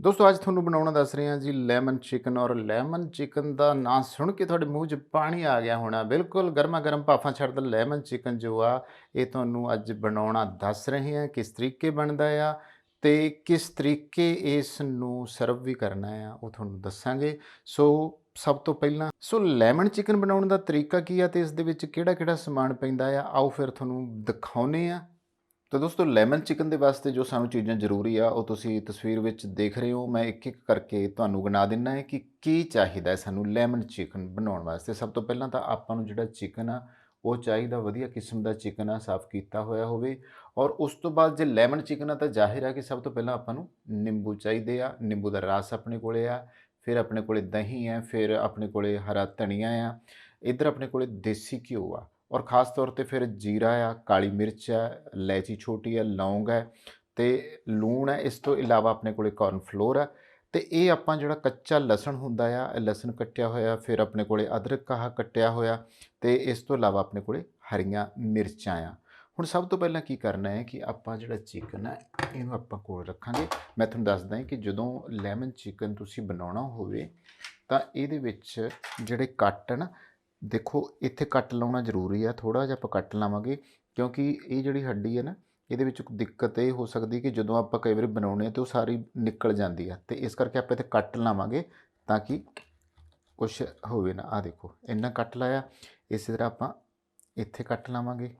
ਦੋਸਤੋ, ਅੱਜ ਤੁਹਾਨੂੰ ਬਣਾਉਣਾ ਦੱਸ ਰਹੇ ਹਾਂ ਜੀ ਲੈਮਨ ਚਿਕਨ ਔਰ ਲੈਮਨ ਚਿਕਨ ਦਾ ਨਾਂ ਸੁਣ ਕੇ ਤੁਹਾਡੇ ਮੂੰਹ 'ਚ ਪਾਣੀ ਆ ਗਿਆ ਹੋਣਾ। ਬਿਲਕੁਲ ਗਰਮਾ ਗਰਮ ਭਾਫਾਂ ਛੱਡਦਾ ਲੈਮਨ ਚਿਕਨ ਜੋ ਆ, ਇਹ ਤੁਹਾਨੂੰ ਅੱਜ ਬਣਾਉਣਾ ਦੱਸ ਰਹੇ ਹਾਂ ਕਿਸ ਤਰੀਕੇ ਬਣਦਾ ਆ ਤੇ ਕਿਸ ਤਰੀਕੇ ਇਸ ਨੂੰ ਸਰਵ ਵੀ ਕਰਨਾ ਆ, ਉਹ ਤੁਹਾਨੂੰ ਦੱਸਾਂਗੇ। ਸੋ, ਸਭ ਤੋਂ ਪਹਿਲਾਂ, ਸੋ ਲੈਮਨ ਚਿਕਨ ਬਣਾਉਣ ਦਾ ਤਰੀਕਾ ਕੀ ਆ ਤੇ ਇਸ ਦੇ ਵਿੱਚ ਕਿਹੜਾ ਕਿਹੜਾ ਸਮਾਨ ਪੈਂਦਾ ਆ? ਆਓ ਫਿਰ ਤੁਹਾਨੂੰ ਦਿਖਾਉਨੇ ਆ ਤਾਂ ਦੋਸਤੋ ਲੈਮਨ ਚਿਕਨ ਦੇ ਵਾਸਤੇ ਜੋ ਸਾਨੂੰ ਚੀਜ਼ਾਂ ਜ਼ਰੂਰੀ ਆ, ਉਹ ਤੁਸੀਂ ਤਸਵੀਰ ਵਿੱਚ ਦੇਖ ਰਹੇ ਹੋ। ਮੈਂ ਇੱਕ ਇੱਕ ਕਰਕੇ ਤੁਹਾਨੂੰ ਗਿਣਾ ਦਿੰਨਾ ਹੈ ਕਿ ਕੀ ਚਾਹੀਦਾ ਹੈ ਸਾਨੂੰ ਲੈਮਨ ਚਿਕਨ ਬਣਾਉਣ ਵਾਸਤੇ। ਸਭ ਤੋਂ ਪਹਿਲਾਂ ਤਾਂ ਆਪਾਂ ਨੂੰ ਜਿਹੜਾ ਚਿਕਨ ਆ, ਉਹ ਚਾਹੀਦਾ ਵਧੀਆ ਕਿਸਮ ਦਾ ਚਿਕਨ ਆ, ਸਾਫ਼ ਕੀਤਾ ਹੋਇਆ ਹੋਵੇ। ਔਰ ਉਸ ਤੋਂ ਬਾਅਦ ਜੇ ਲੈਮਨ ਚਿਕਨ ਆ ਤਾਂ ਜ਼ਾਹਿਰ ਆ ਕਿ ਸਭ ਤੋਂ ਪਹਿਲਾਂ ਆਪਾਂ ਨੂੰ ਨਿੰਬੂ ਚਾਹੀਦੇ ਆ। ਨਿੰਬੂ ਦਾ ਰਸ ਆਪਣੇ ਕੋਲੇ ਆ, ਫਿਰ ਆਪਣੇ ਕੋਲੇ ਦਹੀਂ ਆ, ਫਿਰ ਆਪਣੇ ਕੋਲੇ ਹਰਾ ਧਨੀਆ ਆ। ਇੱਧਰ ਆਪਣੇ ਕੋਲੇ ਦੇਸੀ ਘਿਓ ਆ। ਔਰ ਖਾਸ ਤੌਰ ਤੇ ਫਿਰ ਜੀਰਾ ਆ, ਕਾਲੀ ਮਿਰਚ ਆ, ਇਲਾਇਚੀ ਛੋਟੀ ਆ, ਲੌਂਗ ਹੈ ਤੇ ਲੂਣ ਹੈ ਇਸ ਤੋਂ ਇਲਾਵਾ ਆਪਣੇ ਕੋਲੇ ਕਾਰਨ ਫਲੋਰ ਆ ਤੇ ਇਹ ਆਪਾਂ ਜਿਹੜਾ ਕੱਚਾ ਲਸਣ ਹੁੰਦਾ ਆ ਲਸਣ ਕੱਟਿਆ ਹੋਇਆ, ਫਿਰ ਆਪਣੇ ਕੋਲੇ ਅਦਰਕ ਆਹ ਕੱਟਿਆ ਹੋਇਆ ਤੇ ਇਸ ਤੋਂ ਇਲਾਵਾ ਆਪਣੇ ਕੋਲੇ ਹਰੀਆਂ ਮਿਰਚਾਂ ਆ। ਹੁਣ ਸਭ ਤੋਂ ਪਹਿਲਾਂ ਕੀ ਕਰਨਾ ਹੈ ਕਿ ਆਪਾਂ ਜਿਹੜਾ ਚਿਕਨ ਹੈ ਇਹਨੂੰ ਆਪਾਂ ਕੋਲ ਰੱਖਾਂਗੇ। ਮੈਂ ਤੁਹਾਨੂੰ ਦੱਸਦਾ ਹਾਂ ਕਿ ਜਦੋਂ ਲੈਮਨ ਚਿਕਨ ਤੁਸੀਂ ਬਣਾਉਣਾ ਹੋਵੇ ਤਾਂ ਇਹਦੇ ਵਿੱਚ ਜਿਹੜੇ ਕੱਟ ਨਾ ਦੇਖੋ, ਇੱਥੇ ਕੱਟ ਲਾਉਣਾ ਜ਼ਰੂਰੀ ਆ ਥੋੜਾ ਜਿਹਾ ਆਪਾਂ ਕੱਟ ਲਾਵਾਂਗੇ, ਕਿਉਂਕਿ ਇਹ ਜਿਹੜੀ ਹੱਡੀ ਹੈ ਨਾ, ਇਹਦੇ ਵਿੱਚ ਦਿੱਕਤ ਇਹ ਹੋ ਸਕਦੀ ਕਿ ਜਦੋਂ ਆਪਾਂ ਕਈ ਵਾਰੀ ਬਣਾਉਣੇ ਆ ਤੇ ਉਹ ਸਾਰੀ ਨਿਕਲ ਜਾਂਦੀ ਆ। ਤੇ ਇਸ ਕਰਕੇ ਆਪਾਂ ਇੱਥੇ ਕੱਟ ਲਾਵਾਂਗੇ ਤਾਂ ਕਿ ਕੁਝ ਹੋਵੇ ਨਾ। ਆ ਦੇਖੋ, ਇੰਨਾ ਕੱਟ ਲਾਇਆ, ਇਸੇ ਤਰ੍ਹਾਂ ਆਪਾਂ ਇੱਥੇ ਕੱਟ ਲਾਵਾਂਗੇ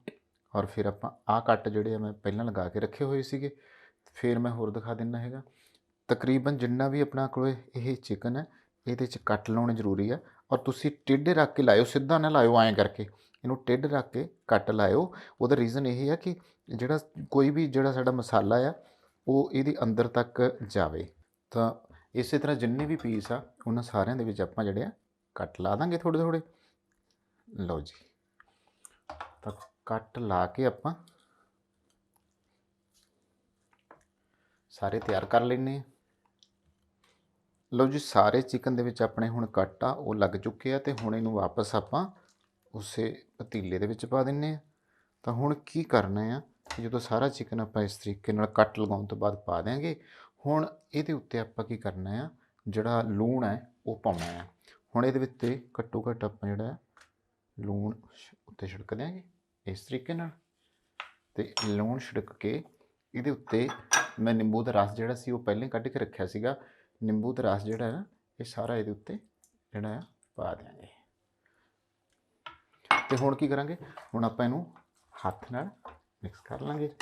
ਔਰ ਫਿਰ ਆਪਾਂ ਆਹ ਕੱਟ ਜਿਹੜੇ ਆ ਮੈਂ ਪਹਿਲਾਂ ਲਗਾ ਕੇ ਰੱਖੇ ਹੋਏ ਸੀਗੇ, ਫਿਰ ਮੈਂ ਹੋਰ ਦਿਖਾ ਦਿੰਦਾ ਹੈਗਾ। ਤਕਰੀਬਨ ਜਿੰਨਾ ਵੀ ਆਪਣਾ ਕੋਲ ਇਹ ਚਿਕਨ ਹੈ, ਇਹਦੇ 'ਚ ਕੱਟ ਲਾਉਣੇ ਜ਼ਰੂਰੀ ਆ। ਔਰ ਤੁਸੀਂ ਟੇਢੇ ਰੱਖ ਕੇ ਲਾਇਓ, ਸਿੱਧਾ ਨਾ ਲਾਇਓ ਐਂ ਕਰਕੇ। ਇਹਨੂੰ ਟੇਢ ਰੱਖ ਕੇ ਕੱਟ ਲਾਇਓ। ਉਹਦਾ ਰੀਜ਼ਨ ਇਹ ਹੈ ਕਿ ਜਿਹੜਾ ਕੋਈ ਵੀ ਜਿਹੜਾ ਸਾਡਾ ਮਸਾਲਾ ਆ, ਉਹ ਇਹਦੇ ਅੰਦਰ ਤੱਕ ਜਾਵੇ। ਤਾਂ ਇਸੇ ਤਰ੍ਹਾਂ ਜਿੰਨੇ ਵੀ ਪੀਸ ਆ, ਉਹਨਾਂ ਸਾਰਿਆਂ ਦੇ ਵਿੱਚ ਆਪਾਂ ਜਿਹੜੇ ਆ, ਕੱਟ ਲਾ ਦਾਂਗੇ ਥੋੜੇ ਥੋੜੇ ਲਓ ਜੀ। ਤਾਂ ਕੱਟ ਲਾ ਕੇ ਆਪਾਂ ਸਾਰੇ ਤਿਆਰ ਕਰ ਲੈਨੇ ਆ। ਲਓ ਜੀ, ਸਾਰੇ ਚਿਕਨ ਦੇ ਵਿੱਚ ਆਪਣੇ ਹੁਣ ਕੱਟ ਆ, ਉਹ ਲੱਗ ਚੁੱਕੇ ਆ ਤੇ ਹੁਣ ਇਹਨੂੰ ਵਾਪਸ ਆਪਾਂ ਉਸੇ ਪਤੀਲੇ ਦੇ ਵਿੱਚ ਪਾ ਦਿੰਨੇ ਆ। ਤਾਂ ਹੁਣ ਕੀ ਕਰਨਾ ਆ? ਜਦੋਂ ਸਾਰਾ ਚਿਕਨ ਆਪਾਂ ਇਸ ਤਰੀਕੇ ਨਾਲ ਕੱਟ ਲਗਾਉਣ ਤੋਂ ਬਾਅਦ ਪਾ ਦਿਆਂਗੇ, ਹੁਣ ਇਹਦੇ ਉੱਤੇ ਆਪਾਂ ਕੀ ਕਰਨਾ ਆ? ਜਿਹੜਾ ਲੂਣ ਹੈ ਉਹ ਪਾਉਣਾ ਆ। ਹੁਣ ਇਹਦੇ ਵਿੱਚ ਘੱਟੋ ਘੱਟ ਆਪਾਂ ਜਿਹੜਾ ਲੂਣ ਸ਼- ਉੱਤੇ ਛਿੜਕ ਦਿਆਂਗੇ, ਇਸ ਤਰੀਕੇ ਨਾਲ। ਤੇ ਲੂਣ ਛਿੜਕ ਕੇ ਇਹਦੇ ਉੱਤੇ ਮੈਂ ਨਿੰਬੂ ਦਾ ਰਸ ਜਿਹੜਾ ਸੀ, ਉਹ ਪਹਿਲਾਂ ਕੱਢ ਕੇ ਰੱਖਿਆ ਸੀਗਾ। ਨਿੰਬੂ ਦਾ ਰਸ ਜਿਹੜਾ ਹੈ ਨਾ, ਇਹ ਸਾਰਾ ਇਹਦੇ ਉੱਤੇ ਜਿਹੜਾ ਆ, ਪਾ ਦਿਆਂਗੇ। ਤੇ ਹੁਣ ਕੀ ਕਰਾਂਗੇ? ਹੁਣ ਆਪਾਂ ਇਹਨੂੰ ਹੱਥ ਨਾਲ ਮਿਕਸ ਕਰ ਲਾਂਗੇ।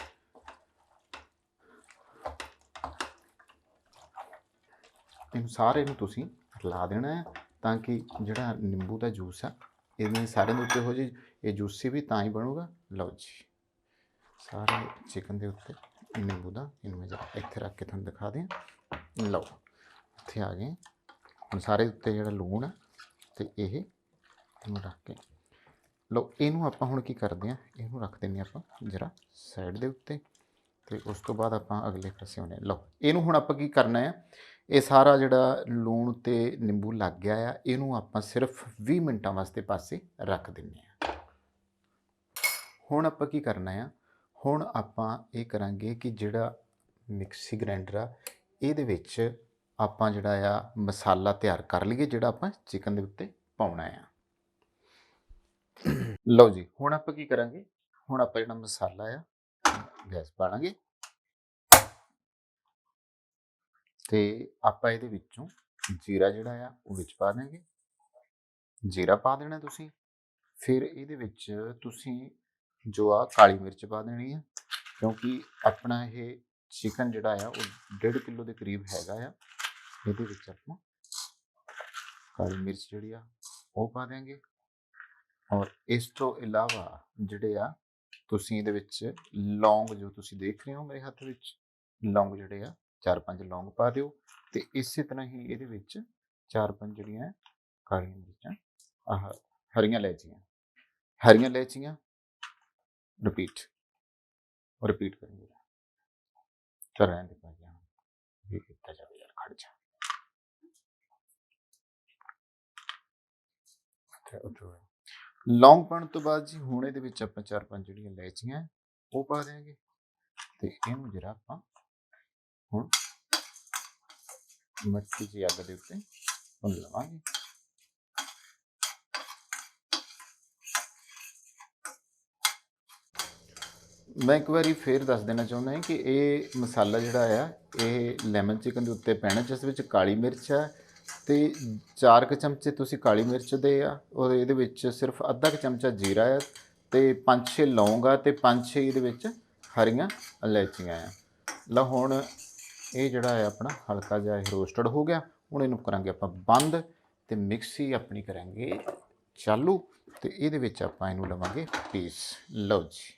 ਇਹਨੂੰ ਸਾਰੇ ਨੂੰ ਤੁਸੀਂ ਰਲਾ ਦੇਣਾ ਹੈ ਤਾਂ ਕਿ ਜਿਹੜਾ ਨਿੰਬੂ ਦਾ ਜੂਸ ਆ, ਇਹਦੇ ਸਾਰੇ ਦੇ ਉੱਤੇ ਹੋ ਜੇ, ਇਹ ਜੂਸੀ ਵੀ ਤਾਂ ਹੀ ਬਣੂਗਾ। ਲਓ ਜੀ, ਸਾਰੇ ਚਿਕਨ ਦੇ ਉੱਤੇ ਨਿੰਬੂ ਦਾ ਇਹਨੂੰ ਮੈਂ ਇੱਥੇ ਰੱਖ ਕੇ ਤੁਹਾਨੂੰ ਦਿਖਾ ਦਿਆਂ। ਲਓ। ਇੱਥੇ ਆ ਗਏ। ਹੁਣ ਸਾਰੇ ਉੱਤੇ ਜਿਹੜਾ ਲੂਣ ਆ ਤੇ ਇਹ ਇਹਨੂੰ ਰੱਖ ਕੇ। ਲਓ, ਇਹਨੂੰ ਆਪਾਂ ਹੁਣ ਕੀ ਕਰਦੇ ਆ? ਇਹਨੂੰ ਰੱਖ ਦਿੰਨੇ ਆਪਾਂ ਜਰਾ ਸਾਈਡ ਦੇ ਉੱਤੇ ਤੇ ਉਸ ਤੋਂ ਬਾਅਦ ਆਪਾਂ ਅਗਲੇ ਪਾਸੇ ਆਉਂਦੇ ਹਾਂ। ਲਓ, ਇਹਨੂੰ ਹੁਣ ਆਪਾਂ ਕੀ ਕਰਨਾ ਹੈ ਇਹ ਸਾਰਾ ਜਿਹੜਾ ਲੂਣ ਤੇ ਨਿੰਬੂ ਲੱਗ ਗਿਆ ਆ, ਇਹਨੂੰ ਆਪਾਂ ਸਿਰਫ 20 ਮਿੰਟਾਂ ਵਾਸਤੇ ਪਾਸੇ ਰੱਖ ਦਿੰਨੇ ਆ ਹੁਣ ਆਪਾਂ ਕੀ ਕਰਨਾ ਆ? ਹੁਣ ਆਪਾਂ ਇਹ ਕਰਾਂਗੇ ਕਿ ਜਿਹੜਾ ਮਿਕਸੀ ਗ੍ਰਾਈਂਡਰ ਆ, ਇਹਦੇ ਵਿੱਚ ਆਪਾਂ ਜਿਹੜਾ ਆ ਮਸਾਲਾ ਤਿਆਰ ਕਰ ਲਈਏ, ਜਿਹੜਾ ਆਪਾਂ ਚਿਕਨ ਦੇ ਉੱਤੇ ਪਾਉਣਾ ਆ। ਲਓ ਜੀ, ਹੁਣ ਆਪਾਂ ਕੀ ਕਰਾਂਗੇ? ਹੁਣ ਆਪਾਂ ਜਿਹੜਾ ਮਸਾਲਾ ਆ, ਗੈਸ ਪਾਣਾਂਗੇ ਤੇ ਆਪਾਂ ਇਹਦੇ ਵਿੱਚੋਂ ਜੀਰਾ ਜਿਹੜਾ ਆ, ਉਹ ਵਿੱਚ ਪਾ ਦਾਂਗੇ ਜੀਰਾ ਪਾ ਦੇਣਾ ਤੁਸੀਂ। ਫਿਰ ਇਹਦੇ ਵਿੱਚ ਤੁਸੀਂ ਜੋ ਆ ਕਾਲੀ ਮਿਰਚ ਪਾ ਦੇਣੀ ਆ, ਕਿਉਂਕਿ ਆਪਣਾ ਇਹ ਚਿਕਨ ਜਿਹੜਾ ਆ, ਉਹ 1.5 ਕਿਲੋ ਦੇ ਕਰੀਬ ਹੈਗਾ ਆ। ਇਹਦੇ ਵਿੱਚ ਆਪਾਂ ਕਾਲੀ ਮਿਰਚ ਜਿਹੜੀ ਆ, ਉਹ ਪਾ ਦਿਆਂਗੇ। ਔਰ ਇਸ ਤੋਂ ਇਲਾਵਾ ਜਿਹੜੇ ਆ, ਤੁਸੀਂ ਇਹਦੇ ਵਿੱਚ ਲੌਂਗ ਜੋ ਤੁਸੀਂ ਦੇਖ ਰਹੇ ਹੋ ਮੇਰੇ ਹੱਥ ਵਿੱਚ, ਲੌਂਗ ਜਿਹੜੇ ਆ, ਚਾਰ ਪੰਜ ਲੌਂਗ ਪਾ ਦਿਓ। ਤੇ ਇਸੇ ਤਰ੍ਹਾਂ ਹੀ ਇਹਦੇ ਵਿੱਚ ਚਾਰ ਪੰਜ ਜਿਹੜੀਆਂ ਕਾਲੀਆਂ ਮਿਰਚਾਂ, ਆਹ ਹਰੀਆਂ ਇਲਾਇਚੀਆਂ ਹਰੀਆਂ ਇਲਾਇਚੀਆਂ ਰਿਪੀਟ ਰਿਪੀਟ ਕਰਾਂਗੇ। ਚਲ ਰਹਿਣ ਦੇ ਪਾ ਗਿਆ ਇਹ ਕੀਤਾ ਜਾਵੇ ਯਾਰ ਖੜ ਜਾ ਤੇ ਉਠੋ ਲੌਂਗ ਪਾਉਣ ਤੋਂ ਬਾਅਦ ਜੀ ਹੁਣ ਇਹਦੇ ਵਿੱਚ ਆਪਾਂ ਚਾਰ ਪੰਜ ਜਿਹੜੀਆਂ ਇਲਾਇਚੀਆਂ ਉਹ ਪਾ ਦਿਆਂਗੇ। ਤੇ ਇਹਨੂੰ ਜਰਾ ਆਪਾਂ ਹੁਣ ਮਿੱਠੀ ਜਿਹੀ ਅੱਗ ਦੇ ਉੱਤੇ ਭੁੰਨ ਲਵਾਂਗੇ। ਮੈਂ ਇੱਕ ਵਾਰੀ ਫੇਰ ਦੱਸ ਦੇਣਾ ਚਾਹੁੰਦਾ ਹਾਂ ਕਿ ਇਹ ਮਸਾਲਾ ਜਿਹੜਾ ਆ, ਇਹ ਲੈਮਨ ਚਿਕਨ ਦੇ ਉੱਤੇ ਪੈਣਾ, ਜਿਸ ਵਿੱਚ ਕਾਲੀ ਮਿਰਚ ਹੈ ਤੇ 4 ਕੁ ਚਮਚੇ ਤੁਸੀਂ ਕਾਲੀ ਮਿਰਚ ਦੇ ਆ, ਔਰ ਇਹਦੇ ਵਿੱਚ ਸਿਰਫ ਅੱਧਾ ਕੁ ਚਮਚਾ ਜੀਰਾ ਆ, ਤੇ 5-6 ਲੌਂਗ ਆ, ਤੇ 5-6 ਇਹਦੇ ਵਿੱਚ ਹਰੀਆਂ ਇਲਾਇਚੀਆਂ ਆ। ਲਓ ਹੁਣ ਇਹ ਜਿਹੜਾ ਹੈ ਆਪਣਾ ਹਲਕਾ ਜਿਹਾ ਇਹ ਰੋਸਟਡ ਹੋ ਗਿਆ। ਹੁਣ ਇਹਨੂੰ ਕਰਾਂਗੇ ਆਪਾਂ ਬੰਦ ਤੇ ਮਿਕਸੀ ਆਪਣੀ ਕਰਾਂਗੇ ਚਾਲੂ ਤੇ ਇਹਦੇ ਵਿੱਚ ਆਪਾਂ ਇਹਨੂੰ ਲਵਾਂਗੇ ਪੀਸ। ਲਓ ਜੀ।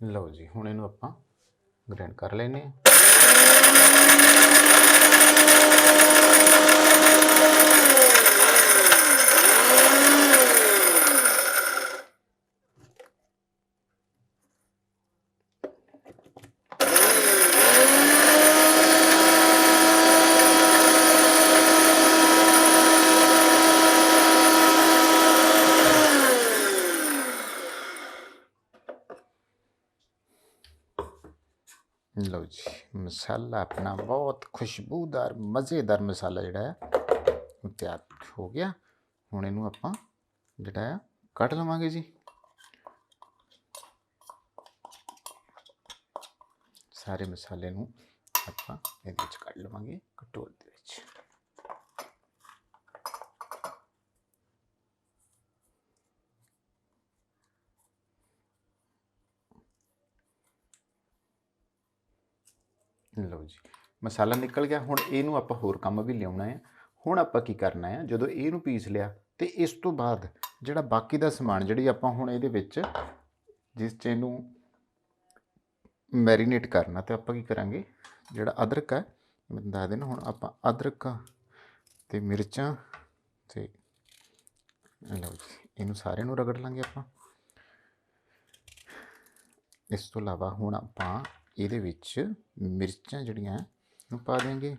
ਲਓ ਜੀ ਹੁਣ ਇਹਨੂੰ ਆਪਾਂ ਗ੍ਰਾਈਂਡ ਕਰ ਲੈਨੇ ਆ ਲਓ ਜੀ ਮਸਾਲਾ ਆਪਣਾ, ਬਹੁਤ ਖੁਸ਼ਬੂਦਾਰ, ਮਜ਼ੇਦਾਰ ਮਸਾਲਾ ਜਿਹੜਾ ਹੈ, ਉਹ ਤਿਆਰ ਹੋ ਗਿਆ। ਹੁਣ ਇਹਨੂੰ ਆਪਾਂ ਜਿਹੜਾ ਹੈ, ਕੱਢ ਲਵਾਂਗੇ ਜੀ। ਸਾਰੇ ਮਸਾਲੇ ਨੂੰ ਆਪਾਂ ਇਹਦੇ ਵਿੱਚ ਕੱਢ ਲਵਾਂਗੇ ਕਟੋਰੇ ਦੇ ਵਿੱਚ। ਲਓ ਜੀ, ਮਸਾਲਾ ਨਿਕਲ ਗਿਆ, ਹੁਣ ਇਹਨੂੰ ਆਪਾਂ ਹੋਰ ਕੰਮ ਵੀ ਲਿਆਉਣਾ ਹੈ ਹੁਣ ਆਪਾਂ ਕੀ ਕਰਨਾ ਹੈ ਜਦੋਂ ਇਹਨੂੰ ਪੀਸ ਲਿਆ, ਤੇ ਇਸ ਤੋਂ ਬਾਅਦ ਜਿਹੜਾ ਬਾਕੀ ਦਾ ਸਮਾਨ, ਜਿਹੜੀ ਆਪਾਂ ਹੁਣ ਇਹਦੇ ਵਿੱਚ ਜਿਸ ਚ ਇਹਨੂੰ ਮੈਰੀਨੇਟ ਕਰਨਾ, ਤੇ ਆਪਾਂ ਕੀ ਕਰਾਂਗੇ, ਜਿਹੜਾ ਅਦਰਕ ਹੈ ਮੈਂ ਦੱਸ ਦੇਣਾ ਹੁਣ ਆਪਾਂ ਅਦਰਕ ਤੇ ਮਿਰਚਾਂ ਤੇ ਲਓ ਜੀ, ਇਹਨੂੰ ਸਾਰਿਆਂ ਨੂੰ ਰਗੜ ਲਾਂਗੇ ਆਪਾਂ। ਇਸ ਤੋਂ ਇਲਾਵਾ ਹੁਣ ਆਪਾਂ ਇਹਦੇ ਵਿੱਚ ਮਿਰਚਾਂ ਜਿਹੜੀਆਂ ਨੂੰ ਪਾ ਦੇਂਗੇ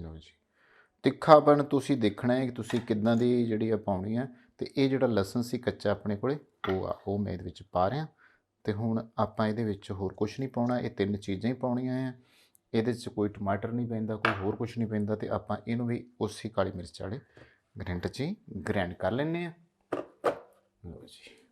ਲਓ ਜੀ। ਤਿੱਖਾਪਣ ਤੁਸੀਂ ਦੇਖਣਾ ਹੈ ਕਿ ਤੁਸੀਂ ਕਿੱਦਾਂ ਦੀ ਜਿਹੜੀ ਆ ਪਾਉਣੀ ਹੈ ਤੇ ਇਹ ਜਿਹੜਾ ਲਸਣ ਸੀ ਕੱਚਾ ਆਪਣੇ ਕੋਲੇ, ਉਹ ਆ, ਉਹ ਮੈਂ ਇਹਦੇ ਵਿੱਚ ਪਾ ਰਿਹਾ। ਤੇ ਹੁਣ ਆਪਾਂ ਇਹਦੇ ਵਿੱਚ ਹੋਰ ਕੁਝ ਨਹੀਂ ਪਾਉਣਾ, ਇਹ ਤਿੰਨ ਚੀਜ਼ਾਂ ਹੀ ਪਾਉਣੀਆਂ ਆ। ਇਹਦੇ 'ਚ ਕੋਈ ਟਮਾਟਰ ਨਹੀਂ ਪੈਂਦਾ, ਕੋਈ ਹੋਰ ਕੁਝ ਨਹੀਂ ਪੈਂਦਾ, ਤੇ ਆਪਾਂ ਇਹਨੂੰ ਵੀ ਉਸੇ ਕਾਲੀ ਮਿਰਚ ਵਾਲੇ ਗ੍ਰੈਂਡ 'ਚ ਹੀ ਗ੍ਰੈਂਡ ਕਰ ਲੈਂਦੇ ਆ ਲਓ ਜੀ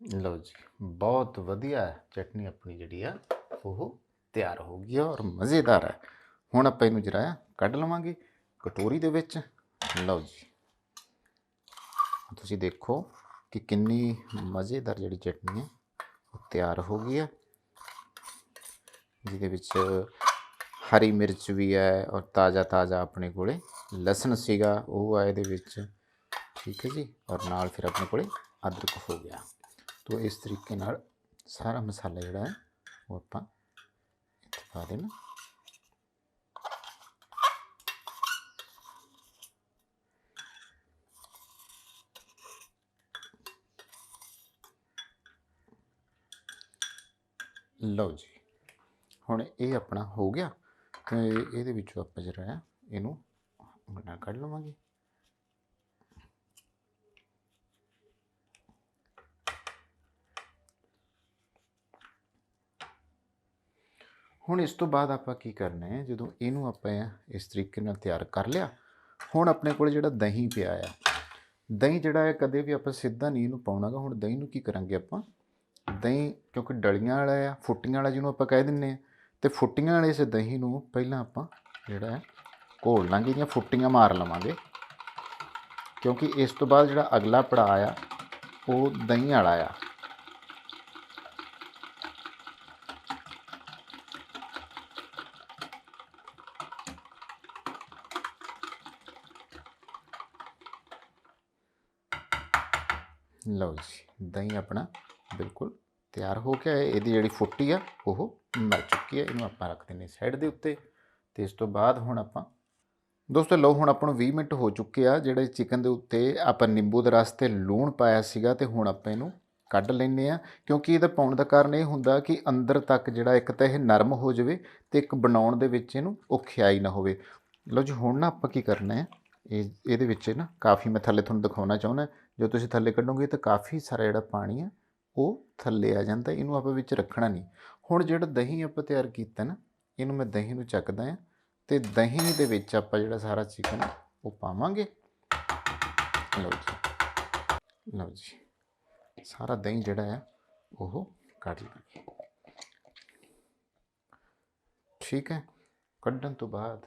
ਲਓ ਜੀ ਬਹੁਤ ਵਧੀਆ ਚਟਨੀ ਆਪਣੀ ਜਿਹੜੀ ਆ ਉਹ ਤਿਆਰ ਔਰ ਮਜ਼ੇਦਾਰ ਹੈ। ਹੁਣ ਆਪਾਂ ਇਹਨੂੰ ਜਿਹੜਾ ਕੱਢ ਲਵਾਂਗੇ ਕਟੋਰੀ ਦੇ ਵਿੱਚ। ਲਓ ਜੀ। ਤੁਸੀਂ ਦੇਖੋ ਕਿ ਕਿੰਨੀ ਮਜ਼ੇਦਾਰ ਜਿਹੜੀ ਚਟਨੀ ਹੈ, ਉਹ ਤਿਆਰ ਹੋ ਗਈ ਹੈ। ਜਿਹਦੇ ਵਿੱਚ ਹਰੀ ਮਿਰਚ ਵੀ ਹੈ ਔਰ ਤਾਜ਼ਾ ਤਾਜ਼ਾ ਆਪਣੇ ਕੋਲੇ ਲਸਣ ਸੀਗਾ, ਉਹ ਆ ਇਹਦੇ ਵਿੱਚ। ਠੀਕ ਹੈ ਜੀ। ਔਰ ਨਾਲ ਫਿਰ ਆਪਣੇ ਕੋਲੇ ਅਦਰਕ ਹੋ ਗਿਆ। ਤੋ ਇਸ ਤਰੀਕੇ ਨਾਲ ਸਾਰਾ ਮਸਾਲਾ ਜਿਹੜਾ ਹੈ, ਉਹ ਆਪਾਂ ਇੱਥੇ ਪਾ ਦੇਣਾ ਲਓ ਜੀ। ਹੁਣ ਇਹ ਆਪਣਾ ਹੋ ਗਿਆ। ਤੇ ਇਹਦੇ ਵਿੱਚੋਂ ਆਪਾਂ ਜਿਹੜਾ ਹੈ ਇਹਨੂੰ ਬਣਾ ਕੱਢ ਲਵਾਂਗੇ। ਹੁਣ ਇਸ ਤੋਂ ਬਾਅਦ ਆਪਾਂ ਕੀ ਕਰਨਾ ਹੈ, ਜਦੋਂ ਇਹਨੂੰ ਆਪਾਂ ਇਸ ਤਰੀਕੇ ਨਾਲ ਤਿਆਰ ਕਰ ਲਿਆ, ਹੁਣ ਆਪਣੇ ਕੋਲ ਜਿਹੜਾ ਦਹੀਂ ਪਿਆ ਆ, ਦਹੀਂ ਜਿਹੜਾ ਹੈ ਕਦੇ ਵੀ ਆਪਾਂ ਸਿੱਧਾ ਨਹੀਂ ਇਹਨੂੰ ਪਾਉਣਾਗਾ, ਹੁਣ ਦਹੀਂ ਨੂੰ ਕੀ ਕਰਾਂਗੇ ਆਪਾਂ? ਦਹੀਂ ਕਿਉਂਕਿ ਡਲੀਆਂ ਵਾਲਾ ਆ, ਫੁੱਟੀਆਂ ਵਾਲਾ ਜਿਹਨੂੰ ਆਪਾਂ ਕਹਿ ਦਿੰਨੇ ਆ, ਤੇ ਫੁੱਟੀਆਂ ਵਾਲੇ ਇਸ ਦਹੀਂ ਨੂੰ ਪਹਿਲਾਂ ਆਪਾਂ ਜਿਹੜਾ ਹੈ, ਘੋਲ ਲਾਂਗੇ ਇਹਦੀਆਂ ਫੁੱਟੀਆਂ ਮਾਰ ਲਵਾਂਗੇ, ਕਿਉਂਕਿ ਇਸ ਤੋਂ ਬਾਅਦ ਜਿਹੜਾ ਅਗਲਾ ਪੜਾਅ ਆ, ਉਹ ਦਹੀਂ ਵਾਲਾ ਆ ਲਓ ਜੀ ਦਹੀਂ ਆਪਣਾ ਬਿਲਕੁਲ ਤਿਆਰ ਹੋ ਗਿਆ ਹੈ ਇਹਦੀ ਜਿਹੜੀ ਫੁੱਟੀ ਆ, ਉਹ ਮਰ ਚੁੱਕੀ ਹੈ ਇਹਨੂੰ ਆਪਾਂ ਰੱਖ ਦਿੰਨੇ ਸਾਈਡ ਦੇ ਉੱਤੇ ਤੇ ਇਸ ਤੋਂ ਬਾਅਦ ਹੁਣ ਆਪਾਂ ਦੋਸਤੋ, ਲਓ ਹੁਣ ਆਪਾਂ ਨੂੰ 20 ਮਿੰਟ ਹੋ ਚੁੱਕੇ ਆ। ਜਿਹੜੇ ਚਿਕਨ ਦੇ ਉੱਤੇ ਆਪਾਂ ਨਿੰਬੂ ਦੇ ਰਸ ਤੇ ਲੂਣ ਪਾਇਆ ਸੀਗਾ ਤੇ ਹੁਣ ਆਪਾਂ ਇਹਨੂੰ ਕੱਢ ਲੈਨੇ ਆ ਕਿਉਂਕਿ ਇਹਦਾ ਪਾਉਣ ਦਾ ਕਾਰਨ ਇਹ ਹੁੰਦਾ ਕਿ ਅੰਦਰ ਤੱਕ ਜਿਹੜਾ ਇੱਕ ਤਾਂ ਇਹ ਨਰਮ ਹੋ ਜਾਵੇ ਤੇ ਇੱਕ ਬਣਾਉਣ ਦੇ ਵਿੱਚ ਇਹਨੂੰ ਔਖਿਆਈ ਨਾ ਹੋਵੇ। ਲਓ ਜੀ, ਹੁਣ ਨਾ ਆਪਾਂ ਕੀ ਕਰਨਾ ਹੈ? ਇਹ, ਇਹਦੇ ਵਿੱਚ ਨਾ ਕਾਫੀ ਮੈਂ ਥੱਲੇ ਤੁਹਾਨੂੰ ਦਿਖਾਉਣਾ ਚਾਹੁੰਦਾ। ਜਦੋਂ ਤੁਸੀਂ ਥੱਲੇ ਕੱਢੋਗੇ ਤਾਂ ਕਾਫੀ ਸਾਰਾ ਜਿਹੜਾ ਪਾਣੀ ਆ, ਉਹ ਥੱਲੇ ਆ ਜਾਂਦਾ, ਇਹਨੂੰ ਆਪਾਂ ਵਿੱਚ ਰੱਖਣਾ ਨਹੀਂ। ਹੁਣ ਜਿਹੜਾ ਦਹੀਂ ਆਪਾਂ ਤਿਆਰ ਕੀਤਾ ਨਾ, ਇਹਨੂੰ ਮੈਂ ਦਹੀਂ ਨੂੰ ਚੱਕਦਾ ਆ ਤੇ ਦਹੀਂ ਦੇ ਵਿੱਚ ਆਪਾਂ ਜਿਹੜਾ ਸਾਰਾ ਚਿਕਨ ਉਹ ਪਾਵਾਂਗੇ। ਲਓ ਜੀ। ਲਓ ਜੀ। ਸਾਰਾ ਦਹੀਂ ਜਿਹੜਾ ਆ, ਉਹ ਕੱਢ ਲਾਂਗੇ ਠੀਕ ਹੈ। ਕੱਢਣ ਤੋਂ ਬਾਅਦ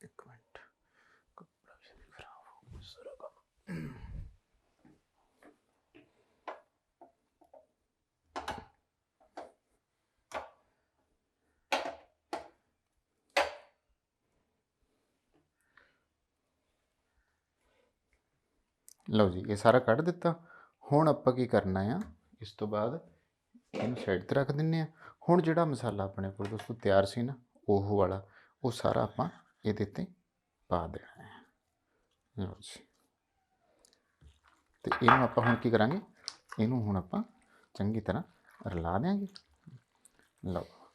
ਇੱਕ ਮਿੰਟ ਕੱਪੜਾ ਵੀ ਖਰਾਬ ਹੋ ਗਿਆ ਸਾਰਾ ਕੰਮ ਲਓ ਜੀ, ਇਹ ਸਾਰਾ ਕੱਢ ਦਿੱਤਾ। ਹੁਣ ਆਪਾਂ ਕੀ ਕਰਨਾ ਆ, ਇਸ ਤੋਂ ਬਾਅਦ ਇਹਨੂੰ ਸਾਈਡ ਤੇ ਰੱਖ ਦਿੰਨੇ ਆ। ਹੁਣ ਜਿਹੜਾ ਮਸਾਲਾ ਆਪਣੇ ਕੋਲ ਦੋਸਤੋ ਤਿਆਰ ਸੀ ਨਾ, ਉਹ ਵਾਲਾ, ਉਹ ਸਾਰਾ ਆਪਾਂ ਇਹਦੇ ਤੇ ਪਾ ਦੇਣਾ ਹੈ। ਲਓ ਜੀ। ਤੇ ਇਹਨੂੰ ਆਪਾਂ ਹੁਣ ਕੀ ਕਰਾਂਗੇ? ਇਹਨੂੰ ਹੁਣ ਆਪਾਂ ਚੰਗੀ ਤਰ੍ਹਾਂ ਰਲਾ ਦਿਆਂਗੇ। ਲਓ।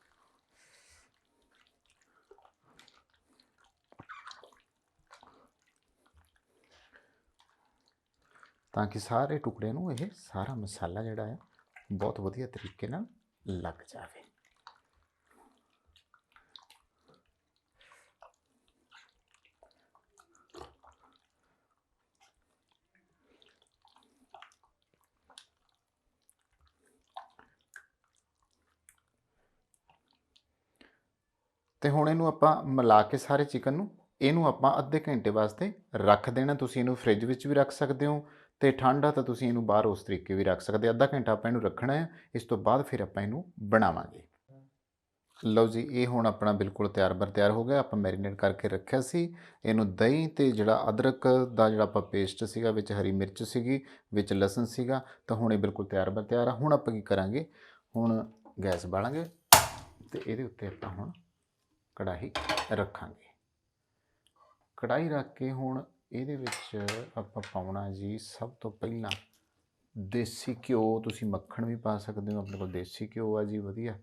ਤਾਂ ਕਿ ਸਾਰੇ ਟੁਕੜੇ ਨੂੰ ਇਹ ਸਾਰਾ ਮਸਾਲਾ ਜਿਹੜਾ ਹੈ ਬਹੁਤ ਵਧੀਆ ਤਰੀਕੇ ਨਾਲ ਲੱਗ ਜਾਵੇ। ਤੇ ਹੁਣ ਇਹਨੂੰ ਆਪਾਂ ਮਿਲਾ ਕੇ ਸਾਰੇ ਚਿਕਨ ਨੂੰ, ਇਹਨੂੰ ਆਪਾਂ ਅੱਧੇ ਘੰਟੇ ਵਾਸਤੇ ਰੱਖ ਦੇਣਾ। ਤੁਸੀਂ ਇਹਨੂੰ ਫ੍ਰਿਜ ਵਿੱਚ ਵੀ ਰੱਖ ਸਕਦੇ ਹੋ। ਤੇ ਆ ਤਾਂ ਤੁਸੀਂ ਇਹਨੂੰ ਬਾਹਰ ਉਸ ਤਰੀਕੇ ਵੀ ਰੱਖ ਸਕਦੇ ਅੱਧਾ ਘੰਟਾ ਆਪਾਂ ਇਹਨੂੰ ਰੱਖਣਾ ਹੈ, ਇਸ ਤੋਂ ਬਾਅਦ ਫਿਰ ਆਪਾਂ ਇਹਨੂੰ ਬਣਾਵਾਂਗੇ। ਲਓ ਜੀ, ਇਹ ਹੁਣ ਆਪਣਾ ਬਿਲਕੁਲ ਤਿਆਰ ਬਰ ਤਿਆਰ ਹੋ ਗਿਆ। ਆਪਾਂ ਮੈਰੀਨੇਟ ਕਰਕੇ ਰੱਖਿਆ ਸੀ। ਇਹਨੂੰ ਦਹੀਂ ਤੇ ਜਿਹੜਾ ਅਦਰਕ ਦਾ ਜਿਹੜਾ ਆਪਾਂ ਪੇਸਟ ਸੀਗਾ, ਵਿੱਚ ਹਰੀ ਮਿਰਚ ਸੀਗੀ, ਵਿੱਚ ਲਸਣ ਸੀਗਾ, ਤਾਂ ਹੁਣ ਇਹ ਬਿਲਕੁਲ ਤਿਆਰ ਬਰ ਤਿਆਰ ਆ। ਹੁਣ ਆਪਾਂ ਕੀ ਕਰਾਂਗੇ? ਹੁਣ ਗੈਸ ਬਾਲਾਂਗੇ ਤੇ ਇਹਦੇ ਉੱਤੇ ਆਪਾਂ ਹੁਣ ਕੜਾਹੀ ਰੱਖਾਂਗੇ। ਕੜਾਹੀ ਰੱਖ ਕੇ ਹੁਣ ਇਹਦੇ ਵਿੱਚ ਆਪਾਂ ਪਾਉਣਾ ਜੀ ਸਭ ਤੋਂ ਪਹਿਲਾਂ ਦੇਸੀ ਘਿਓ, ਤੁਸੀਂ ਮੱਖਣ ਵੀ ਪਾ ਸਕਦੇ ਹੋ, ਆਪਣੇ ਕੋਲ ਦੇਸੀ ਘਿਓ ਆ ਜੀ, ਵਧੀਆ।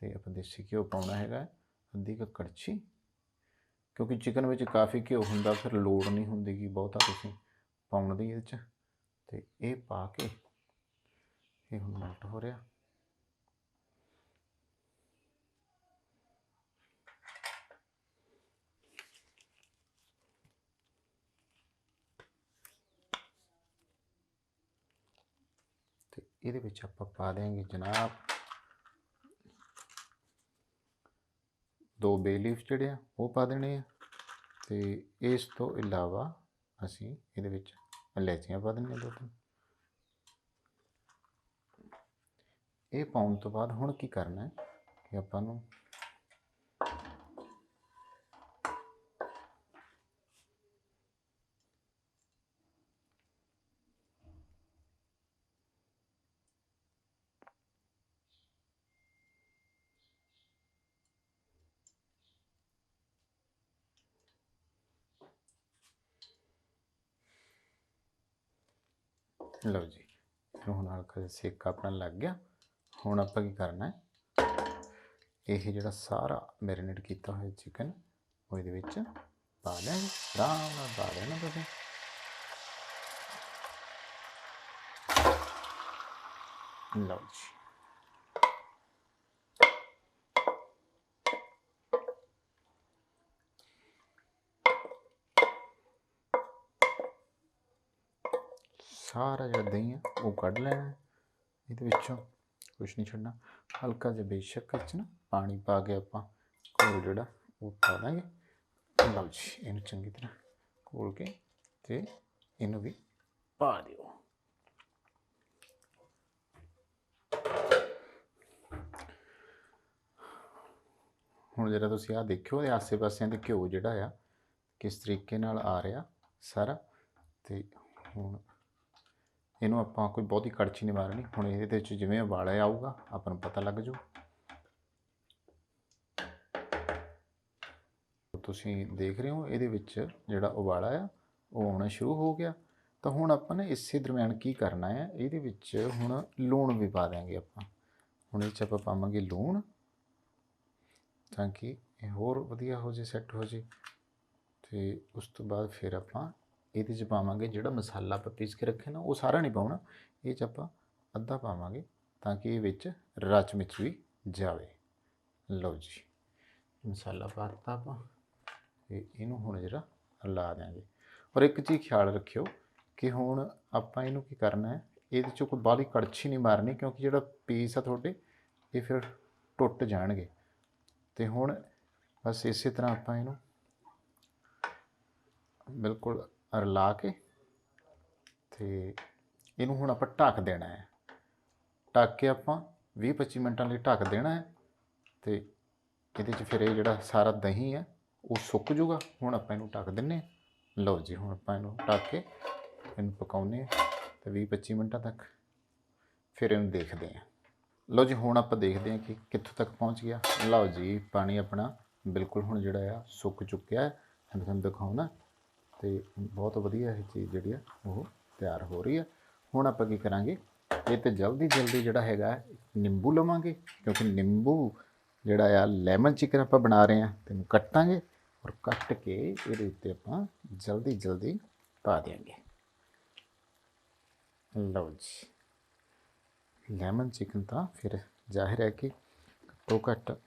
ਤੇ ਆਪਾਂ ਦੇਸੀ ਘਿਓ ਪਾਉਣਾ ਹੈਗਾ, ਅੱਧੀ ਕੁ ਕੜਛੀ। ਕਿਉਂਕਿ ਚਿਕਨ ਵਿੱਚ ਕਾਫੀ ਘਿਓ ਹੁੰਦਾ, ਫਿਰ ਲੋੜ ਨਹੀਂ ਹੁੰਦੀ ਕਿ ਬਹੁਤਾ ਤੁਸੀਂ ਪਾਉਣ ਦੀ ਇਹਦੇ ਚ। ਤੇ ਇਹ ਪਾ ਕੇ, ਇਹ ਹੁਣ ਮੈਲਟ ਹੋ ਰਿਹਾ ਤੇ ਇਹਦੇ ਵਿੱਚ ਆਪਾਂ ਪਾ ਦੇਾਂਗੇ ਜਨਾਬ ਦੋ ਬੇ ਲੀਫ ਜਿਹੜੇ ਆ, ਉਹ ਪਾ ਦੇਣੇ ਆ ਤੇ ਇਸ ਤੋਂ ਇਲਾਵਾ ਅਸੀਂ ਇਹਦੇ ਵਿੱਚ ਇਲਾਇਚੀਆਂ ਪਾ ਦੇਣੀਆਂ ਦੋ ਤਿੰਨ। ਇਹ ਪਾਉਣ ਤੋਂ ਬਾਅਦ ਹੁਣ ਕੀ ਕਰਨਾ ਹੈ ਕਿ ਆਪਾਂ ਨੂੰ ਲਓ ਜੀ, ਇਹਨੂੰ ਹੁਣ ਹਲਕਾ ਜਿਹਾ ਸੇਕਾ ਆਪਣਾ ਲੱਗ ਗਿਆ। ਹੁਣ ਆਪਾਂ ਕੀ ਕਰਨਾ ਹੈ? ਇਹ ਜਿਹੜਾ ਸਾਰਾ ਮੈਰੀਨੇਟ ਕੀਤਾ ਹੋਇਆ ਚਿਕਨ ਉਹ ਇਹਦੇ ਵਿੱਚ ਪਾ ਲੈਣਾ ਆਰਾਮ ਨਾਲ ਪਾ ਲੈਣਾ ਤੁਸੀਂ। ਲਓ ਜੀ। ਸਾਰਾ ਜਿਹੜਾ ਦਹੀਂ ਆ, ਉਹ ਕੱਢ ਲੈਣਾ ਇਹਦੇ ਵਿੱਚੋਂ ਕੁਝ ਨਹੀਂ ਛੱਡਣਾ। ਹਲਕਾ ਜਿਹਾ ਬੇਸ਼ੱਕ ਵਿੱਚ ਨਾ ਪਾਣੀ ਪਾ ਕੇ ਆਪਾਂ ਘੋਲ ਜਿਹੜਾ, ਉਹ ਪਾ ਦਾਂਗੇ। ਲਓ ਜੀ, ਇਹਨੂੰ ਚੰਗੀ ਤਰ੍ਹਾਂ ਘੋਲ ਕੇ ਤੇ ਇਹਨੂੰ ਵੀ ਪਾ ਦਿਓ। ਹੁਣ ਜਿਹੜਾ ਤੁਸੀਂ ਆ ਦੇਖਿਓ, ਇਹ ਆਸੇ-ਪਾਸਿਆਂ ਦੇ ਘਿਓ ਜਿਹੜਾ ਆ, ਕਿਸ ਤਰੀਕੇ ਨਾਲ ਆ ਰਿਹਾ ਸਾਰਾ। ਤੇ ਹੁਣ ਇਹਨੂੰ ਆਪਾਂ ਕੋਈ ਬਹੁਤੀ ਕੜਛੀ ਨਹੀਂ ਮਾਰਨੀ। ਹੁਣ ਇਹਦੇ ਵਿੱਚ ਜਿਵੇਂ ਉਬਾਲਾ ਆਊਗਾ, ਆਪਾਂ ਨੂੰ ਪਤਾ ਲੱਗ ਜੂ ਤੁਸੀਂ ਦੇਖ ਰਹੇ ਹੋ, ਇਹਦੇ ਵਿੱਚ ਜਿਹੜਾ ਉਬਾਲਾ ਆ, ਉਹ ਆਉਣਾ ਸ਼ੁਰੂ ਹੋ ਗਿਆ। ਤਾਂ ਹੁਣ ਆਪਾਂ ਨੇ ਇਸੇ ਦਰਮਿਆਨ ਕੀ ਕਰਨਾ ਹੈ ਇਹਦੇ ਵਿੱਚ ਹੁਣ ਲੂਣ ਵੀ ਪਾ ਦਿਆਂਗੇ ਆਪਾਂ। ਹੁਣ ਇਹ 'ਚ ਆਪਾਂ ਪਾਵਾਂਗੇ ਲੂਣ, ਤਾਂ ਕਿ ਇਹ ਹੋਰ ਵਧੀਆ ਹੋ ਜੇ, ਸੈੱਟ ਹੋ ਜੇ। ਤੇ ਉਸ ਤੋਂ ਬਾਅਦ ਫਿਰ ਆਪਾਂ ਇਹਦੇ 'ਚ ਪਾਵਾਂਗੇ ਜਿਹੜਾ ਮਸਾਲਾ ਆਪਾਂ ਪੀਸ ਕੇ ਰੱਖਿਆ ਨਾ, ਉਹ ਸਾਰਾ ਨਹੀਂ ਪਾਉਣਾ। ਇਹ 'ਚ ਆਪਾਂ ਅੱਧਾ ਪਾਵਾਂਗੇ ਤਾਂ ਕਿ ਇਹ ਵਿੱਚ ਰਚ ਮਿਚ ਵੀ ਜਾਵੇ। ਲਓ ਜੀ, ਮਸਾਲਾ ਪਾ ਦਿੱਤਾ ਆਪਾਂ ਤੇ ਇਹਨੂੰ ਹੁਣ ਜਿਹੜਾ ਲਾ ਦਿਆਂਗੇ। ਔਰ ਇੱਕ ਚੀਜ਼ ਖਿਆਲ ਰੱਖਿਓ ਕਿ ਹੁਣ ਆਪਾਂ ਇਹਨੂੰ ਕੀ ਕਰਨਾ ਹੈ, ਇਹਦੇ 'ਚੋਂ ਕੋਈ ਬਾਹਲੀ ਕੜਛੀ ਨਹੀਂ ਮਾਰਨੀ ਕਿਉਂਕਿ ਜਿਹੜਾ ਪੀਸ ਆ ਤੁਹਾਡੇ, ਇਹ ਫਿਰ ਟੁੱਟ ਜਾਣਗੇ। ਤੇ ਹੁਣ ਬਸ ਇਸੇ ਤਰ੍ਹਾਂ ਆਪਾਂ ਇਹਨੂੰ ਬਿਲਕੁਲ ਰਲਾ ਕੇ ਤੇ ਇਹਨੂੰ ਹੁਣ ਆਪਾਂ ਢੱਕ ਦੇਣਾ ਹੈ। ਢੱਕ ਕੇ ਆਪਾਂ 20-25 ਮਿੰਟਾਂ ਲਈ ਢੱਕ ਦੇਣਾ ਹੈ ਤੇ ਇਹਦੇ 'ਚ ਫਿਰ ਇਹ ਜਿਹੜਾ ਸਾਰਾ ਦਹੀਂ ਹੈ, ਉਹ ਸੁੱਕ ਜਾਊਗਾ। ਹੁਣ ਆਪਾਂ ਇਹਨੂੰ ਢੱਕ ਦਿੰਨੇ ਹਾਂ। ਲਓ ਜੀ, ਹੁਣ ਆਪਾਂ ਇਹਨੂੰ ਢੱਕ ਕੇ ਇਹਨੂੰ ਪਕਾਉਨੇ ਹਾਂ ਤੇ 20-25 ਮਿੰਟਾਂ ਤੱਕ ਫਿਰ ਇਹਨੂੰ ਦੇਖਦੇ ਹਾਂ। ਲਓ ਜੀ, ਹੁਣ ਆਪਾਂ ਦੇਖਦੇ ਹਾਂ ਕਿ ਕਿੱਥੋਂ ਤੱਕ ਪਹੁੰਚ ਗਿਆ। ਲਓ ਜੀ, ਪਾਣੀ ਆਪਣਾ ਬਿਲਕੁਲ ਹੁਣ ਜਿਹੜਾ ਆ ਸੁੱਕ ਚੁੱਕਿਆ ਹੈ। ਤੁਹਾਨੂੰ ਦਿਖਾਉਣਾ। ਤੇ ਬਹੁਤ ਵਧੀਆ ਇਹ ਚੀਜ਼ ਜਿਹੜੀ ਆ, ਉਹ ਤਿਆਰ ਹੋ ਰਹੀ ਆ। ਹੁਣ ਆਪਾਂ ਕੀ ਕਰਾਂਗੇ? ਇਹ ਤੇ ਜਲਦੀ ਜਲਦੀ ਜਿਹੜਾ ਹੈਗਾ, ਨਿੰਬੂ ਲਵਾਂਗੇ, ਕਿਉਂਕਿ ਨਿੰਬੂ ਜਿਹੜਾ ਆ ਲੈਮਨ ਚਿਕਨ ਆਪਾਂ ਬਣਾ ਰਹੇ ਆ, ਤੈਨੂੰ ਕੱਟਾਂਗੇ ਔਰ ਕੱਟ ਕੇ ਇਹਦੇ ਉੱਤੇ ਆਪਾਂ ਜਲਦੀ ਜਲਦੀ ਪਾ ਦਿਆਂਗੇ। ਲਓ ਜੀ। ਲੈਮਨ ਚਿਕਨ ਤਾਂ ਫਿਰ ਜ਼ਾਹਿਰ ਹੈ ਕਿ ਘੱਟੋ ਘੱਟ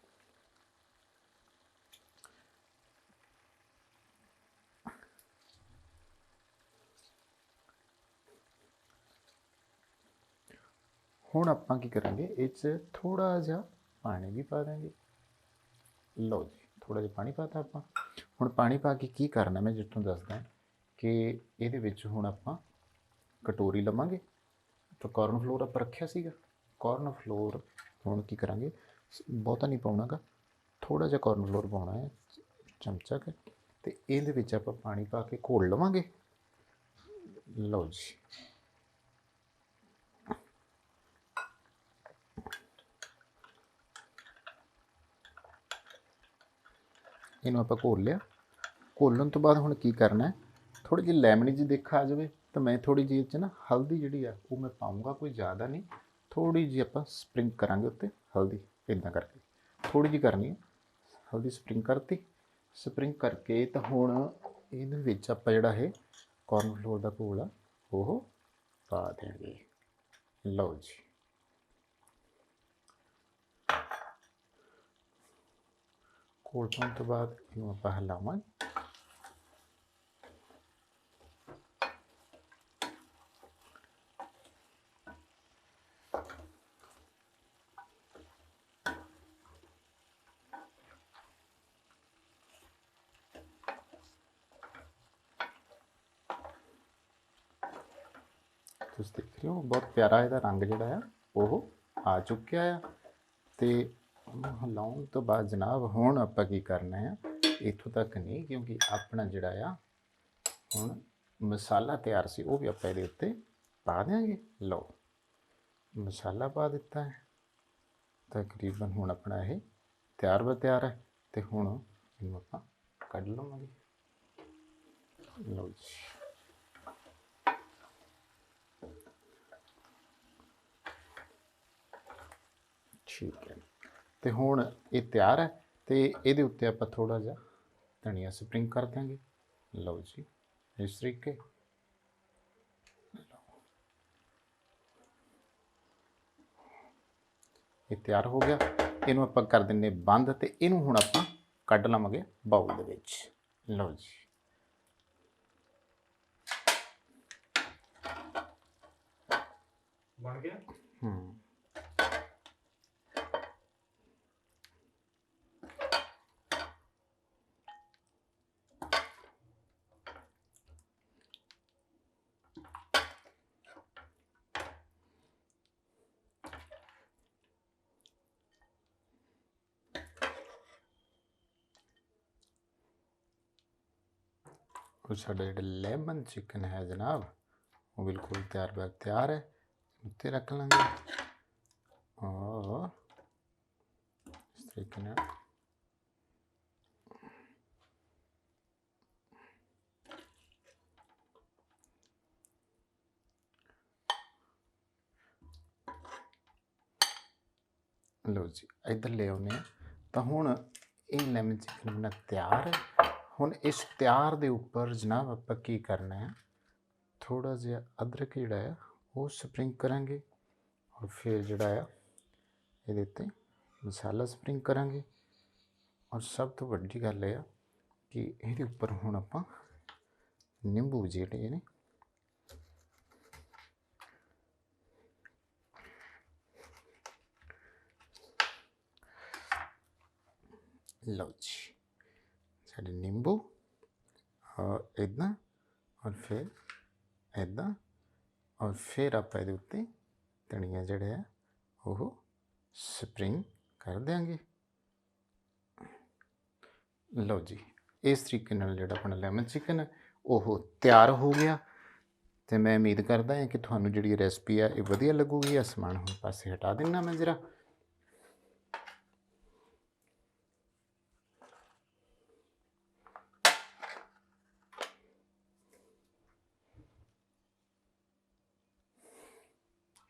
ਹੁਣ ਆਪਾਂ ਕੀ ਕਰਾਂਗੇ? ਇਹ 'ਚ ਥੋੜਾ ਜਿਹਾ ਪਾਣੀ ਵੀ ਪਾ ਦਾਂਗੇ। ਲਓ ਜੀ ਥੋੜਾ ਜਿਹਾ ਪਾਣੀ ਪਾਤਾ ਆਪਾਂ। ਹੁਣ ਪਾਣੀ ਪਾ ਕੇ ਕੀ ਕਰਨਾ ਮੈਂ ਜਿੱਥੋਂ ਦੱਸਦਾ ਕਿ ਇਹਦੇ ਵਿੱਚ ਹੁਣ ਆਪਾਂ ਕਟੋਰੀ ਲਵਾਂਗੇ। ਤਾਂ ਕਾਰਨ ਫਲੋਰ ਆਪਾਂ ਰੱਖਿਆ ਸੀਗਾ। ਕਾਰਨ ਫਲੋਰ ਹੁਣ ਕੀ ਕਰਾਂਗੇ? ਬਹੁਤਾ ਨਹੀਂ ਪਾਉਣਾਗਾ। ਥੋੜਾ ਜਿਹਾ ਕਾਰਨ ਫਲੋਰ ਪਾਉਣਾ ਹੈ। ਚਮਚਾ ਕੇ। ਤੇ ਇਹਦੇ ਵਿੱਚ ਆਪਾਂ ਪਾਣੀ ਪਾ ਕੇ ਘੋਲ ਲਵਾਂਗੇ। ਲਓ ਜੀ। ਇਹਨੂੰ ਆਪਾਂ ਘੋਲ ਲਿਆ। ਘੋਲਣ ਤੋਂ ਬਾਅਦ ਹੁਣ ਕੀ ਕਰਨਾ ਹੈ? ਥੋੜੀ ਜਿਹੀ ਲੈਮਨੀ ਜੀ ਦੇਖ ਆ ਜਾਵੇ ਤਾਂ ਮੈਂ ਥੋੜੀ ਜਿਹੀ ਇਹ 'ਚ ਨਾ ਹਲਦੀ ਜਿਹੜੀ ਆ, ਉਹ ਮੈਂ ਪਾਉਂਗਾ ਕੋਈ ਜ਼ਿਆਦਾ ਨਹੀਂ। ਥੋੜੀ ਜਿਹੀ ਆਪਾਂ ਸਪਰਿੰਗ ਕਰਾਂਗੇ ਉੱਤੇ ਹਲਦੀ ਇਦਾਂ ਕਰਕੇ। ਥੋੜੀ ਜਿਹੀ ਕਰਨੀ ਹੈ ਹਲਦੀ ਸਪਰਿੰਗ ਕਰਤੀ। ਸਪਰਿੰਗ ਕਰਕੇ ਤਾਂ ਹੁਣ ਇਹਦੇ ਵਿੱਚ ਆਪਾਂ ਜਿਹੜਾ ਇਹ ਕਾਰਨ ਫਲੋਰ ਦਾ ਘੋਲ ਆ, ਉਹ ਪਾ ਦੇਣਗੇ। ਲਓ ਜੀ। ਘੋਲ ਪਾਉਣ ਤੋਂ ਬਾਅਦ ਇਹਨੂੰ ਆਪਾਂ ਹਿਲਾਵਾਂਗੇ। ਤੁਸੀਂ ਦੇਖ ਰਹੇ ਹੋ, ਬਹੁਤ ਪਿਆਰਾ ਇਹਦਾ ਰੰਗ ਜਿਹੜਾ ਆ, ਉਹ ਆ ਚੁੱਕਿਆ ਆ ਤੇ ਉਹਨੂੰ ਹਿਲਾਉਣ ਤੋਂ ਬਾਅਦ ਜਨਾਬ, ਹੁਣ ਆਪਾਂ ਕੀ ਕਰਨਾ ਆ? ਇੱਥੋਂ ਤੱਕ ਨਹੀਂ, ਕਿਉਂਕਿ ਆਪਣਾ ਜਿਹੜਾ ਆ, ਹੁਣ ਮਸਾਲਾ ਤਿਆਰ ਸੀ, ਉਹ ਵੀ ਆਪਾਂ ਇਹਦੇ ਉੱਤੇ ਪਾ ਦਿਆਂਗੇ। ਲਓ, ਮਸਾਲਾ ਪਾ ਦਿੱਤਾ ਹੈ। ਤਕਰੀਬਨ ਹੁਣ ਆਪਣਾ ਇਹ ਤਿਆਰ ਬਰ ਤਿਆਰ ਹੈ, ਤੇ ਹੁਣ ਇਹਨੂੰ ਆਪਾਂ ਕੱਢ ਲਵਾਂਗੇ। ਲਓ ਜੀ। ਠੀਕ ਹੈ। ਤੇ ਹੁਣ ਇਹ ਤਿਆਰ ਹੈ ਤੇ ਇਹਦੇ ਉੱਤੇ ਆਪਾਂ ਥੋੜਾ ਜਿਹਾ ਧਨੀਆ ਸਪਰਿੰਗ ਕਰ ਦਾਂਗੇ ਲਓ ਜੀ ਇਸ ਤਰੀਕੇ। ਇਹ ਤਿਆਰ ਹੋ ਗਿਆ। ਇਹਨੂੰ ਆਪਾਂ ਕਰ ਦਿੰਨੇ ਬੰਦ ਤੇ ਇਹਨੂੰ ਹੁਣ ਆਪਾਂ ਕੱਢ ਲਵਾਂਗੇ ਬਾਉਲ ਦੇ ਵਿੱਚ। ਲਓ ਜੀ। ਬਣ ਗਿਆ? ਹੂੰ। ਸਾਡਾ ਜਿਹੜਾ ਲੈਮਨ ਚਿਕਨ ਹੈ ਜਨਾਬ, ਉਹ ਬਿਲਕੁਲ ਤਿਆਰ ਬਰ ਤਿਆਰ ਹੈ, ਉੱਤੇ ਰੱਖ ਲਾਂਗੇ। ਔਰ ਇਸ ਤਰੀਕੇ ਨਾਲ। ਲਓ ਜੀ, ਇੱਧਰ ਲੈ ਆਉਂਦੇ ਹਾਂ। ਤਾਂ ਹੁਣ ਇਹ ਲੈਮਨ ਚਿਕਨ ਬਣਾ ਤਿਆਰ ਹੈ। ਹੁਣ ਇਸ ਤਿਆਰ ਦੇ ਉੱਪਰ ਜਨਾਬ ਆਪਾਂ ਕੀ ਕਰਨਾ ਹੈ? ਥੋੜਾ ਜਿਹਾ ਅਦਰਕ ਜਿਹੜਾ ਹੈ, ਉਹ ਸਪਰਿੰਗ ਕਰਾਂਗੇ ਔਰ ਫਿਰ ਜਿਹੜਾ ਆ ਇਹਦੇ ਉੱਤੇ ਮਸਾਲਾ ਸਪਰਿੰਗ ਕਰਾਂਗੇ ਔਰ ਸਭ ਤੋਂ ਵੱਡੀ ਗੱਲ ਇਹ ਆ ਕਿ ਇਹਦੇ ਉੱਪਰ ਹੁਣ ਆਪਾਂ ਨਿੰਬੂ ਜਿਹੜੇ ਨੇ, ਲਓ ਜੀ। ਸਾਡੇ ਨਿੰਬੂ ਔਰ ਇਦਾਂ ਔਰ ਫਿਰ ਇਦਾਂ ਔਰ ਫਿਰ ਆਪਾਂ ਇਹਦੇ ਉੱਤੇ ਧਨੀਆ ਜਿਹੜੇ ਆ, ਉਹ ਸਪਰਿੰਗ ਕਰ ਦਿਆਂਗੇ। ਲਓ ਜੀ, ਇਸ ਤਰੀਕੇ ਨਾਲ ਜਿਹੜਾ ਆਪਣਾ ਲੈਮਨ ਚਿਕਨ ਉਹ ਤਿਆਰ ਹੋ ਗਿਆ। ਤੇ ਮੈਂ ਉਮੀਦ ਕਰਦਾ ਹਾਂ ਕਿ ਤੁਹਾਨੂੰ ਜਿਹੜੀ ਰੈਸਪੀ ਆ, ਇਹ ਵਧੀਆ ਲੱਗੂਗੀ। ਆ ਸਮਾਨ ਹੁਣ ਪਾਸੇ ਹਟਾ ਦੇਣਾ ਮੈਂ ਜਰਾ।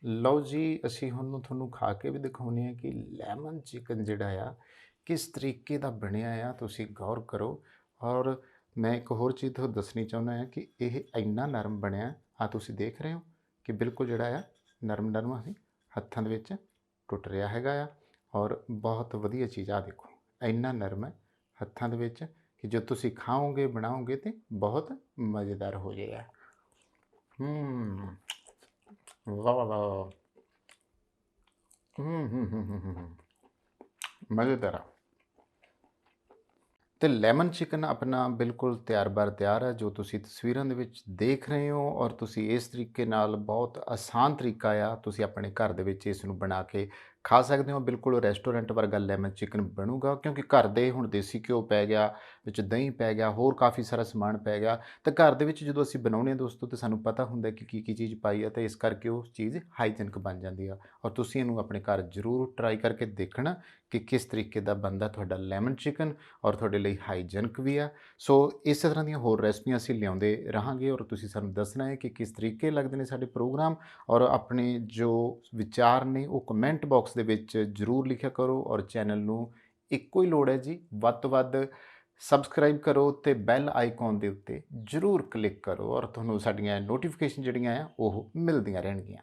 ਲਓ ਜੀ, ਅਸੀਂ ਹੁਣ ਤੁਹਾਨੂੰ ਖਾ ਕੇ ਵੀ ਦਿਖਾਉਂਦੇ ਹਾਂ ਕਿ ਲੈਮਨ ਚਿਕਨ ਜਿਹੜਾ ਆ, ਕਿਸ ਤਰੀਕੇ ਦਾ ਬਣਿਆ ਆ, ਤੁਸੀਂ ਗੌਰ ਕਰੋ। ਔਰ ਮੈਂ ਇੱਕ ਹੋਰ ਚੀਜ਼ ਤੁਹਾਨੂੰ ਦੱਸਣੀ ਚਾਹੁੰਦਾ ਹਾਂ ਕਿ ਇਹ ਇੰਨਾ ਨਰਮ ਬਣਿਆ ਆ ਤੁਸੀਂ ਦੇਖ ਰਹੇ ਹੋ ਕਿ ਬਿਲਕੁਲ ਜਿਹੜਾ ਆ ਨਰਮ ਨਰਮ ਅਸੀਂ ਹੱਥਾਂ ਦੇ ਵਿੱਚ ਟੁੱਟ ਰਿਹਾ ਹੈਗਾ ਆ। ਔਰ ਬਹੁਤ ਵਧੀਆ ਚੀਜ਼ ਆ ਦੇਖੋ, ਇੰਨਾ ਨਰਮ ਹੈ ਹੱਥਾਂ ਦੇ ਵਿੱਚ ਕਿ ਜੋ ਤੁਸੀਂ ਖਾਓਗੇ, ਬਣਾਓਗੇ ਤੇ ਬਹੁਤ ਮਜ਼ੇਦਾਰ ਹੋ ਜਾਏਗਾ। ਹੂੰ। ਵਾਹ ਮਜ਼ੇਦਾਰ ਆ ਤੇ ਲੈਮਨ ਚਿਕਨ ਆਪਣਾ ਬਿਲਕੁਲ ਤਿਆਰ ਬਰ ਤਿਆਰ ਹੈ ਜੋ ਤੁਸੀਂ ਤਸਵੀਰਾਂ ਦੇ ਵਿੱਚ ਦੇਖ ਰਹੇ ਹੋ ਔਰ ਤੁਸੀਂ ਇਸ ਤਰੀਕੇ ਨਾਲ ਬਹੁਤ ਆਸਾਨ ਤਰੀਕਾ ਆ ਤੁਸੀਂ ਆਪਣੇ ਘਰ ਦੇ ਵਿੱਚ ਇਸ ਨੂੰ ਬਣਾ ਕੇ ਖਾ ਸਕਦੇ ਹੋ, ਬਿਲਕੁਲ ਰੈਸਟੋਰੈਂਟ ਵਰਗਾ ਲੈਮਨ ਚਿਕਨ ਬਣੂਗਾ, ਕਿਉਂਕਿ ਘਰ ਦੇ ਹੁਣ ਦੇਸੀ ਘਿਓ ਪੈ ਗਿਆ, ਵਿੱਚ ਦਹੀਂ ਪੈ ਗਿਆ, ਹੋਰ ਕਾਫੀ ਸਾਰਾ ਸਮਾਨ ਪੈ ਗਿਆ, ਤੇ ਘਰ ਦੇ ਵਿੱਚ ਜਦੋਂ ਅਸੀਂ ਬਣਾਉਂਦੇ ਹਾਂ ਦੋਸਤੋ, ਤੇ ਸਾਨੂੰ ਪਤਾ ਹੁੰਦਾ ਕਿ ਕੀ ਕੀ ਚੀਜ਼ ਪਾਈ ਆ ਤੇ ਇਸ ਕਰਕੇ ਉਹ ਚੀਜ਼ ਹਾਈਜੈਨਿਕ ਬਣ ਜਾਂਦੀ ਆ। ਔਰ ਤੁਸੀਂ ਇਹਨੂੰ ਆਪਣੇ ਘਰ ਜ਼ਰੂਰ ਟਰਾਈ ਕਰਕੇ ਦੇਖਣਾ ਕਿ ਕਿਸ ਤਰੀਕੇ ਦਾ ਬਣਦਾ ਤੁਹਾਡਾ ਲੈਮਨ ਚਿਕਨ ਔਰ ਤੁਹਾਡੇ ਲਈ ਹਾਈਜੈਨਿਕ ਵੀ ਆ। ਸੋ ਇਸੇ ਤਰ੍ਹਾਂ ਦੀਆਂ ਹੋਰ ਰੈਸਪੀਆਂ ਅਸੀਂ ਲਿਆਉਂਦੇ ਰਹਾਂਗੇ ਔਰ ਤੁਸੀਂ ਸਾਨੂੰ ਦੱਸਣਾ ਹੈ ਕਿ ਕਿਸ ਤਰੀਕੇ ਲੱਗਦੇ ਨੇ ਸਾਡੇ ਪ੍ਰੋਗਰਾਮ ਔਰ ਆਪਣੇ ਜੋ ਵਿਚਾਰ ਨੇ ਉਹ ਕਮੈਂਟ ਬਾਕਸ ਦੇ ਵਿੱਚ ਜ਼ਰੂਰ ਲਿਖਿਆ ਕਰੋ ਔਰ ਚੈਨਲ ਨੂੰ ਇੱਕੋ ਹੀ ਲੋੜ ਹੈ ਜੀ, ਵੱਧ ਤੋਂ ਵੱਧ ਸਬਸਕ੍ਰਾਈਬ ਕਰੋ ਤੇ ਬੈਲ ਆਈਕਨ ਦੇ ਉੱਤੇ ਜ਼ਰੂਰ ਕਲਿੱਕ ਕਰੋ ਔਰ ਤੁਹਾਨੂੰ ਸਾਡੀਆਂ ਨੋਟੀਫਿਕੇਸ਼ਨ ਜਿਹੜੀਆਂ ਆ, ਉਹ ਮਿਲਦੀਆਂ ਰਹਿਣਗੀਆਂ।